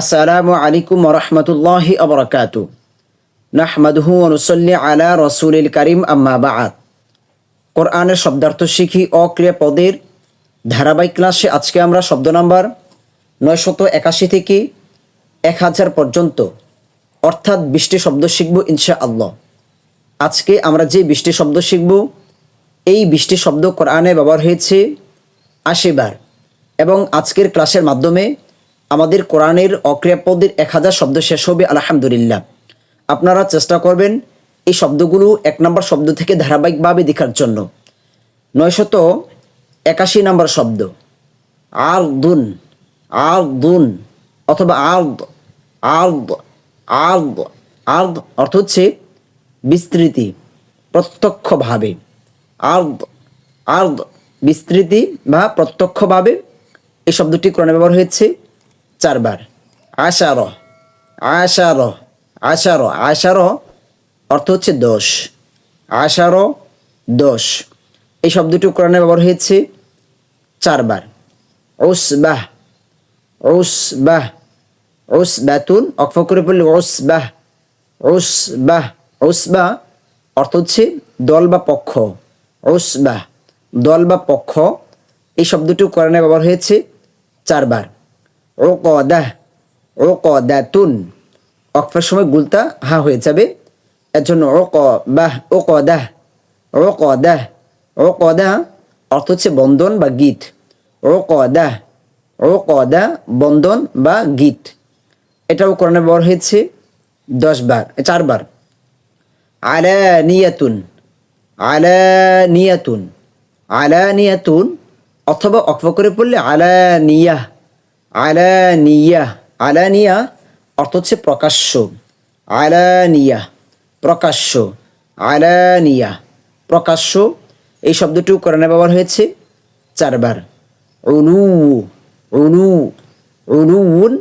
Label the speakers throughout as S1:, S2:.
S1: আসসালামু আলাইকুম রহমতুল্লাহ আবরকাত নাহমাদহু অনুসল্লি আলা রসুলিল করিম, আম্মা বাআত কোরআনের শব্দার্থ শিখি অক্রিয়া পদের ধারাবাহিক ক্লাসে আজকে আমরা শব্দ নাম্বার নয়শত একাশি থেকে এক হাজার পর্যন্ত, অর্থাৎ বিশটি শব্দ শিখব ইনশা আল্লাহ আজকে আমরা যে বিশটি শব্দ শিখব, এই বিশটি শব্দ কোরআনে ব্যবহার হয়েছে আশিবার এবং আজকের ক্লাসের মাধ্যমে আমাদের কোরআনের অক্রিয়াপদের এক হাজার শব্দ শেষ হবে, আলহামদুলিল্লাহ। আপনারা চেষ্টা করবেন এই শব্দগুলো এক নম্বর শব্দ থেকে ধারাবাহিকভাবে দেখার জন্য। নয়শত একাশি নম্বর শব্দ। আর দুন আর দুন অথবা আর্দ আর্দ আর্দ আর্দ অর্থ হচ্ছে বিস্তৃতি, প্রত্যক্ষভাবে। আর্দ আর্দ বিস্তৃতি বা প্রত্যক্ষভাবে এই শব্দটি কোরআনে ব্যবহার হয়েছে। চারবার। আশার আশার আশার আশার অর্থ হচ্ছে দশ আশার দশ এই শব্দটি কোরআনে ব্যবহার হয়েছে চারবার। ওস বাহ ওস বাহ ওস বাতুন অক্ফ করে পড়লে ওস বাহ ওস বাহ ওস বাহ অর্থ হচ্ছে দল বা পক্ষ। ওস বাহ দল বা পক্ষ। এই শব্দটি কোরআনে ব্যবহার হয়েছে চারবার। ও কদাহ ও কদাতুন অক্ফের সময় গুলতা হা হয়ে যাবে। এর জন্য ও ক বাহ ও কদাহ ও কদাহ ও কদা অর্থ হচ্ছে বন্ধন বা গীত। ও কদা ও কদা বন্ধন বা গীত। এটাও কোরআনে ব্যবহার হয়েছে দশ বার, চারবার। আলা নিয়াতুন আলা নিয়াতুন আলা নিয়াতুন অথবা অক্ফ করে পড়লে আলা নিয়া আলা নিয়া অর্থ হচ্ছে প্রকাশ্য। আলানিয়া প্রকাশ্য। আলানিয়া, প্রকাশ্য। এই শব্দটিও কোরআনে ব্যবহার হয়েছে চারবার। অনু অনু উলুউন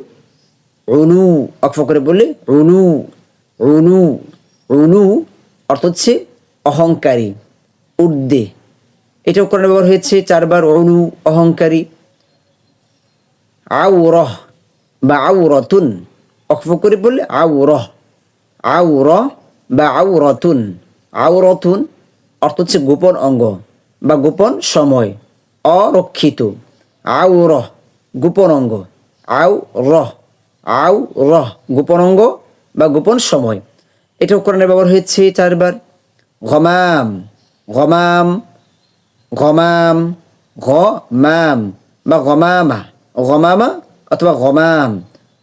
S1: অনু অক্ষ করে বলে অনু অনু অনু অর্থ হচ্ছে অহংকারী উর্দে এটাও কোরআনে ব্যবহার হয়েছে চারবার অনু অহংকারী আউরহ বা আউরতুন অক্ফ করে বললে আউরহ আউর বা আউরতুন আউরতুন অর্থ হচ্ছে গোপন অঙ্গ বা গোপন সময়, অরক্ষিত। আউ রহ গোপন অঙ্গ। আউ রহ আউ রহ গোপন অঙ্গ বা গোপন সময়। এটাও কোরআনে ব্যবহার হয়েছে চারবার। ঘমাম ঘমাম ঘমাম ঘ মাম বা গমামা গমামা অথবা গমাম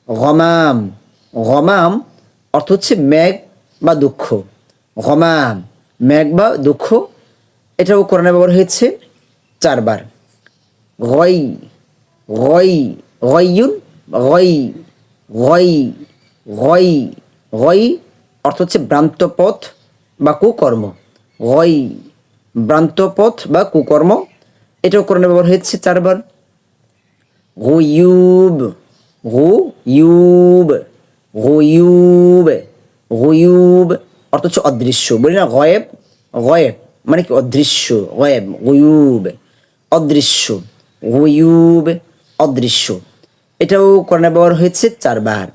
S1: গমাম গমাম অর্থ হচ্ছে মেঘ বা দুঃখ। গমাম, মেঘ বা দুঃখ, এটাও কোরআনে ব্যবহার হয়েছে চারবার। গই গই, গইয়ুন, গই গই গই গই অর্থ হচ্ছে ভ্রান্ত পথ বা কুকর্ম। গই, ভ্রান্ত পথ বা কুকর্ম, এটাও কোরআনে ব্যবহার হয়েছে চারবার। গুয়ুব গুয়ুব গুয়ুব গুয়ুব অর্থ হচ্ছে অদৃশ্য। বলি না গয়েব গয়েব মানে কি অদৃশ্য, গয়েব গুয়ুব অদৃশ্য গুয়ুব অদৃশ্য। এটাও কোরআনে ব্যবহার হয়েছে চারবার।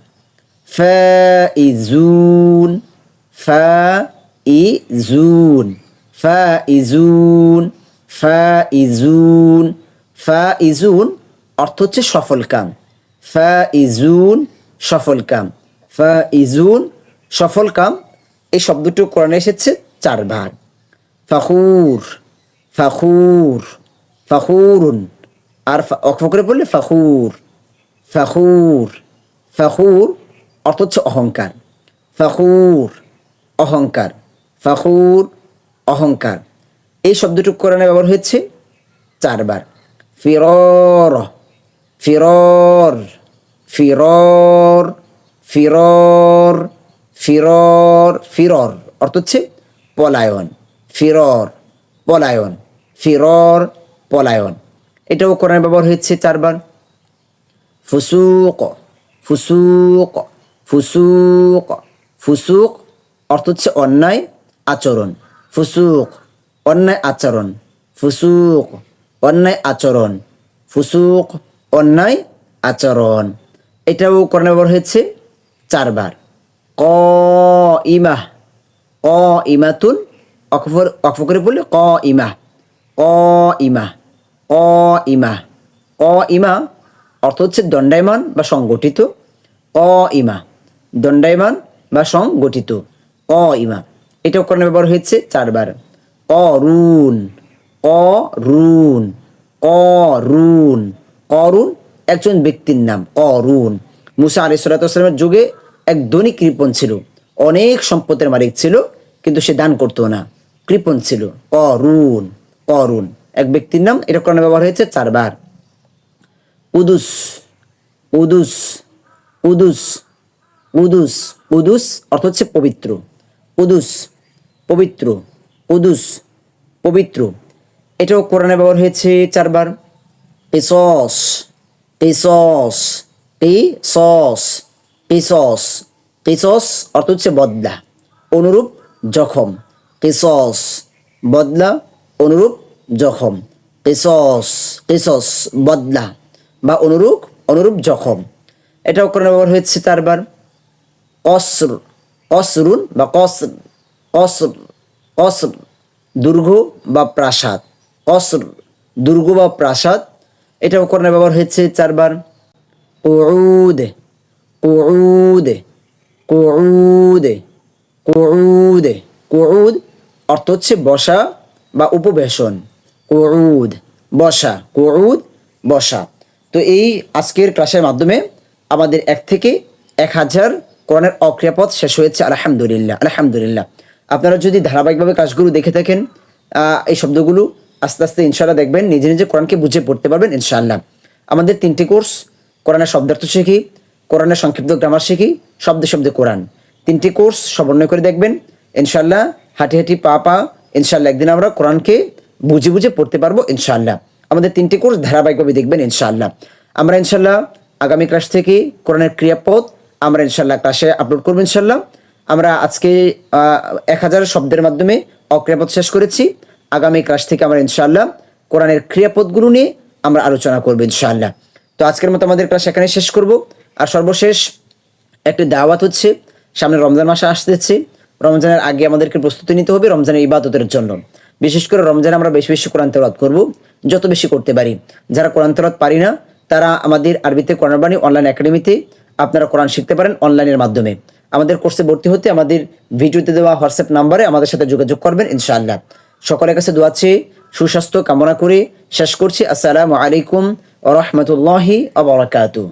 S1: ফাইজুন ফাইজুন ফাইজুন ফাইজুন ফাইজুন অর্থ হচ্ছে সফল কাম। ফাইজুন, সফল কাম। ফাইজুন, সফল কাম। এই শব্দটি কোরআনে এসেছে চারবার ফাখুর ফাখুর, ফাখুরুন। আর অক্ষ করে বললে ফাখুর ফাখুর ফাখুর। অর্থ হচ্ছে অহংকার। ফাখুর অহংকার। ফাখুর, অহংকার। এই শব্দটি কোরআনে ব্যবহার হয়েছে চারবার। ফিরর ফিরর ফিরর ফিরর ফিরর ফিরর। অর্থ হচ্ছে পলায়ন, ফিরর পলায়ন ফিরর, পলায়ন। এটাও কোরআনে ব্যবহার হয়েছে চারবার। ফুসুক ফুসুক ফুসুক ফুসুক অর্থ হচ্ছে অন্যায় আচরণ। ফুসুক, অন্যায় আচরণ। ফুসুক, অন্যায় আচরণ। ফুসুক অন্যায় আচরণ। এটাও কোরআনে ব্যবহার হয়েছে চারবার। ক ইমাহ ক ইমাতুন অকফর অকফ করে বললে ক ইমাহ ক ইমাহ ক ইমাহ ক ইমা অর্থ হচ্ছে দণ্ডায়মান বা সংগঠিত। ক ইমা দণ্ডায়মান বা সংগঠিত। ক ইমা এটাও কোরআনে ব্যবহার হয়েছে চারবার। রুন ক রুন করুন, একজন ব্যক্তির নাম করুন। মুসা আলি সাল্লামের যুগে এক ধনী কৃপণ ছিল। অনেক সম্পদের মালিক ছিল, কিন্তু সে দান করতো না। কৃপণ ছিল, করুন করুন। এক ব্যক্তির নাম, এটা কোরআনে ব্যবহার হয়েছে চারবার। উদুস উদুস উদুস উদুস উদুস অর্থ হচ্ছে পবিত্র। উদুস পবিত্র উদুস, পবিত্র। এটাও কোরআনে ব্যবহার হয়েছে চারবার। পেসস পেসস পেসস পেসস পেসস অর্থ হচ্ছে বদলা, অনুরূপ জখম। পেসস বদলা, অনুরূপ জখম। পেসস পেসস বদলা বা অনুরূপ অনুরূপ জখম। এটাও কোরআনে ব্যবহার হয়েছে চারবার কসর, কসরুন বা কসর কসর কসর দুর্গ বা প্রাসাদ। কসর দুর্গ বা প্রাসাদ এটাও কোরআনে ব্যবহার হয়েছে চারবার। কুউদ কুউদ কুউদ কুউদ। কুউদ অর্থ হচ্ছে বসা বা উপবেশন। কুউদ, বসা কুউদ, বসা। তো এই আজকের ক্লাসের মাধ্যমে আমাদের এক থেকে এক হাজার কোরআনের অক্রিয়াপদ শেষ হয়েছে। আলহামদুলিল্লাহ আলহামদুলিল্লাহ। আপনারা যদি ধারাবাহিকভাবে কাজগুলো দেখে থাকেন এই শব্দগুলো আস্তে আস্তে ইনশাল্লাহ দেখবেন নিজে নিজে কোরআনকে বুঝে পড়তে পারবেন ইনশাল্লাহ আমাদের তিনটি কোর্স, কোরআনের শব্দার্থ শিখি, কোরআনের সংক্ষিপ্ত গ্রামার শিখি, শব্দে শব্দে কোরআন। তিনটি কোর্স সমন্বয় করে দেখবেন ইনশাল্লাহ হাঁটি হাঁটি পা পা ইনশাল্লাহ একদিন আমরা কোরআনকে বুঝে বুঝে পড়তে পারব ইনশাল্লাহ আমাদের তিনটি কোর্স ধারাবাহিকভাবে দেখবেন ইনশাল্লাহ আমরা ইনশাল্লাহ আগামী ক্লাস থেকে কোরআনের ক্রিয়াপদ আমরা ইনশাল্লাহ ক্লাসে আপলোড করব ইনশাল্লাহ আমরা আজকে এক হাজার শব্দের মাধ্যমে অক্রিয়াপদ শেষ করেছি। আগামী ক্লাস থেকে আমরা ইনশাল্লাহ কোরআনের ক্রিয়াপদগুলো নিয়ে আমরা আলোচনা করব ইনশাল্লাহ তো আজকের মতো আমাদের ক্লাস এখানে শেষ করব। আর সর্বশেষ একটি দাওয়াত হচ্ছে, সামনে রমজান মাসে আসতেছে। রমজানের আগে আমাদেরকে প্রস্তুতি নিতে হবে রমজানের ইবাদতের জন্য। বিশেষ করে রমজানে আমরা বেশি বেশি কোরআন তেলাওয়াত করব, যত বেশি করতে পারি। যারা কোরআন তেলাওয়াত পারি না, তারা আমাদের আরবিতে কোরআন বাণী অনলাইন একাডেমিতে আপনারা কোরআন শিখতে পারেন অনলাইনের মাধ্যমে। আমাদের কোর্সে ভর্তি হতে আমাদের ভিডিওতে দেওয়া হোয়াটসঅ্যাপ নাম্বারে আমাদের সাথে যোগাযোগ করবেন ইনশাআল্লাহ। সকলের কাছে দোয়াচ্ছি সুস্বাস্থ্য কামনা করে শেষ করছি। আসসালামু আলাইকুম রহমতুল্লাহি আবরাকাতু